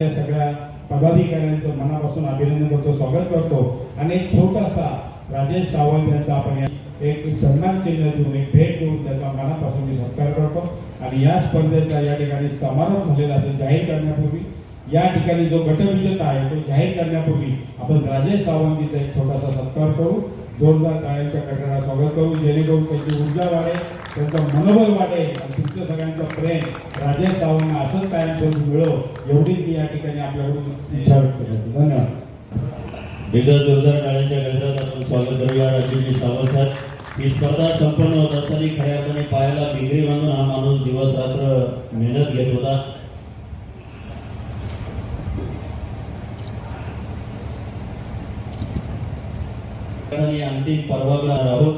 या सगळ्या पदाधिकाऱ्यांचं मनापासून अभिनंदन करतो स्वागत करतो. आणि एक छोटासा राजेश सावंत यांचा आपण एक सन्मान चिन्ह देऊन एक भेट देऊन त्याचा मनापासून मी सत्कार करतो. आणि या स्पर्धेचा या ठिकाणी समारोप झालेला असेल जाहीर करण्यापूर्वी. या ठिकाणी जो गटविजेता आहे तो जाहीर करण्यापूर्वी आपण राजेश सावंतीचा एक छोटासा सत्कार जोरदार टाळ्यांच्या कटाला स्वागत करू. जेणेकरून त्यांची ऊर्जा वाढेल त्यांचं मनोबल वाढेल आणि तुमचं सगळ्यांचं प्रेम राजेश सावंत असंच कायमस्वरूपी मिळो एवढीच मी या ठिकाणी आपल्याकडून इच्छा व्यक्त करतो. धन्यवाद. एकदा जोरदार टाळ्यांच्या गजरात आपण स्वागत करूया. राजेशजी सावंत साहेब ही स्पर्धा संपन्न होत असताना खऱ्या अर्थाने पायाला भिंगरी बांधून हा माणूस दिवस रात्र मेहनत घेत होता. अंतिम पर्वाला आहोत.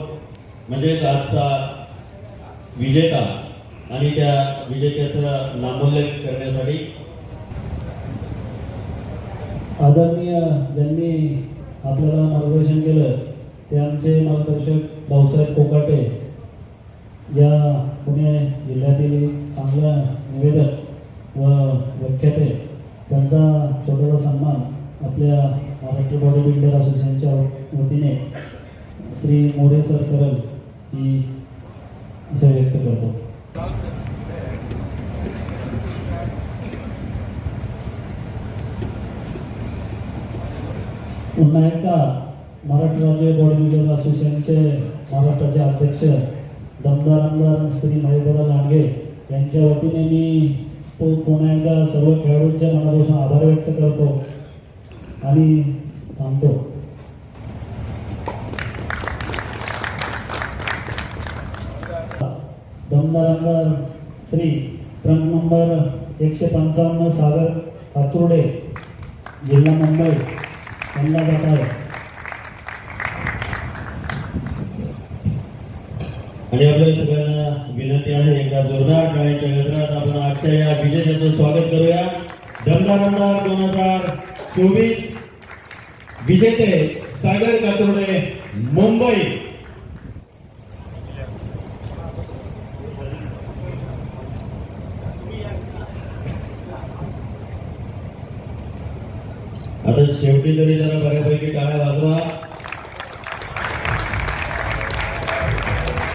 म्हणजेच आजचा विजेता आणि त्या विजेत्याचा नामोल्लेख करण्यासाठी. आदरणीय ज्यांनी आपल्याला मार्गदर्शन केलं ते आमचे मार्गदर्शक भाऊसाहेब कोकाटे या पुणे जिल्ह्यातील चांगला निवेदक व व्याख्याते. त्यांचा छोटासा सन्मान आपल्या मराठी बॉडी बिल्डर असोसिएशनच्या वतीने श्री मोरे सर करल ही विषय व्यक्त करतो. पुन्हा एकदा मराठी राज्य बॉडी बिल्डर असोसिएशनचे महाराष्ट्राचे अध्यक्ष दमदार आमदार श्री महेंद्र लांडगे यांच्या वतीने मी पुन्हा एकदा सर्व खेळाडूंच्या मनापासून आभार व्यक्त करतो. आणि थांबतो. दमदार आमदार श्री क्रम नंबर एकशे पंचावन्न सागर कातुर्डे जिल्हा मुंबई यांना जात आहे आणि आपल्या सगळ्यांना विनंती आहे एकदा जोरदार टाळ्यांच्या गजरात आपण आजच्या या विजेत्याचं स्वागत करूया. दमदार आमदार दोन हजार चोवीस. विजेते सागर कातोडे मुंबई. आता शेवटी तरी जरा बऱ्यापैकी टाळ्या वाजवा.